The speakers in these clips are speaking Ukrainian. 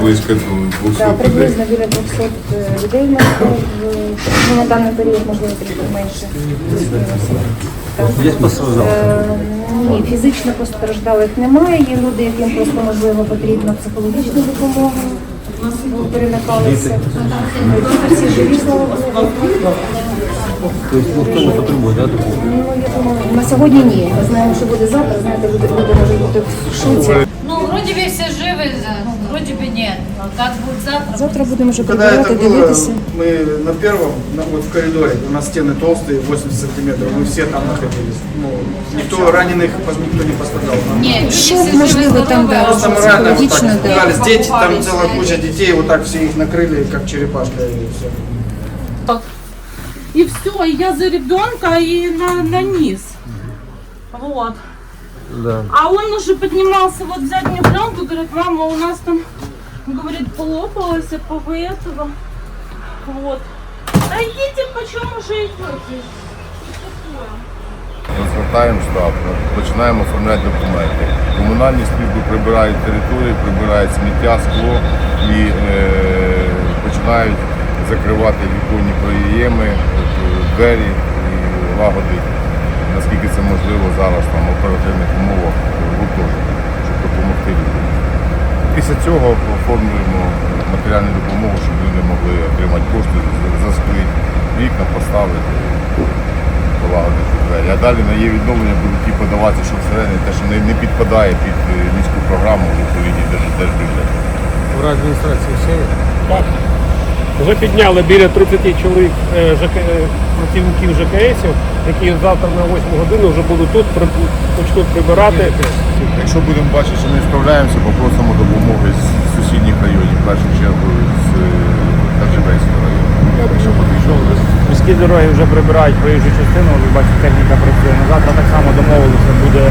Близько 200 Так, приблизно біля 200 е, людей в нас ну, на даний період, можливо, трохи менше. Є постраждали? Е, Ні, фізично постраждалих немає. Є люди, яким просто можливо потрібна психологічна допомога. Діти всі живі, слава Богу. Тобто ніхто не потребує, да. Ну, сьогодні ні. Ми знаємо, що буде завтра. Знаєте, люди, люди можуть бути в шоці. Ну, вроде бы все живы, да, вроде бы нет. Но как будет завтра? Завтра будемо вже Когда это прибирати, было, дивитися. мы на первом, на, вот в коридоре, у нас стены толстые, 80 сантиметров, мы все там находились. Ну, никто раненых, пос- никто не пострадал. Нет, люди Шок, все живы, можливо, там, здоровы. да, Просто морально вот так психологично, да. испугались. Дети, там Попались, целая да. куча детей, вот так все их накрыли, как черепашка и все. И все, и я за ребенка и на, на низ. Вот. Да. А он уже поднимался вот в заднюю пленку, говорит, мама, у нас там, говорит, полопалось, по этого. Вот. А идите, почем уже идете? Розгортаємо штаб, починаємо оформляти документи. Комунальні служби прибирають територію, прибирають сміття, скло і е, починають закривати віконні проєми, е, двері і лагодити, наскільки це можливо зараз там в оперативних умовах гуртожитку, щоб допомогти людям. Після цього оформлюємо матеріальну допомогу, щоб люди могли отримати кошти, засклити вікна, поставити полагодити двері. А далі на її відновлення будуть ті подаватися, що всередині те, що не, підпадає під е, міську програму в відповідній держ- держбюджеті. В адміністрації все є? Так. Вже підняли біля 30 чоловік е, е, працівників ЖКСів, які завтра на 8 годину вже будуть тут, почнуть прибирати. Якщо будемо бачити, що не справляємося, попросимо допомоги з сусідніх районів, в першу чергу з е, Таджибейського району. Якщо потрібно. Міські дороги вже прибирають проїжджу частину, ви бачите, техніка працює. На завтра так само домовилися, буде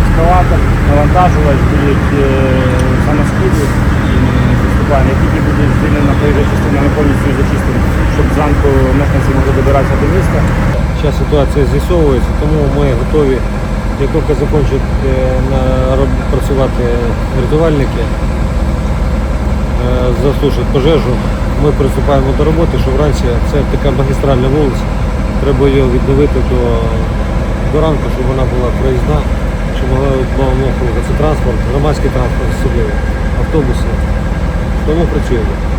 екскаватор, навантажувач, будуть е, виступання. Як тільки буде звільнена проїжджа частина, ми повністю зачистимо, щоб зранку мешканці могли добиратися до міста. Зараз ситуація з'ясовується, тому ми готові, як тільки закінчать е, працювати рятувальники, е, заслушать пожежу, ми приступаємо до роботи, що вранці це така магістральна вулиця. Треба її відновити до, до ранку, щоб вона була проїзна, щоб могла рухатися транспорт, громадський транспорт особливо, автобуси. Тому працюємо.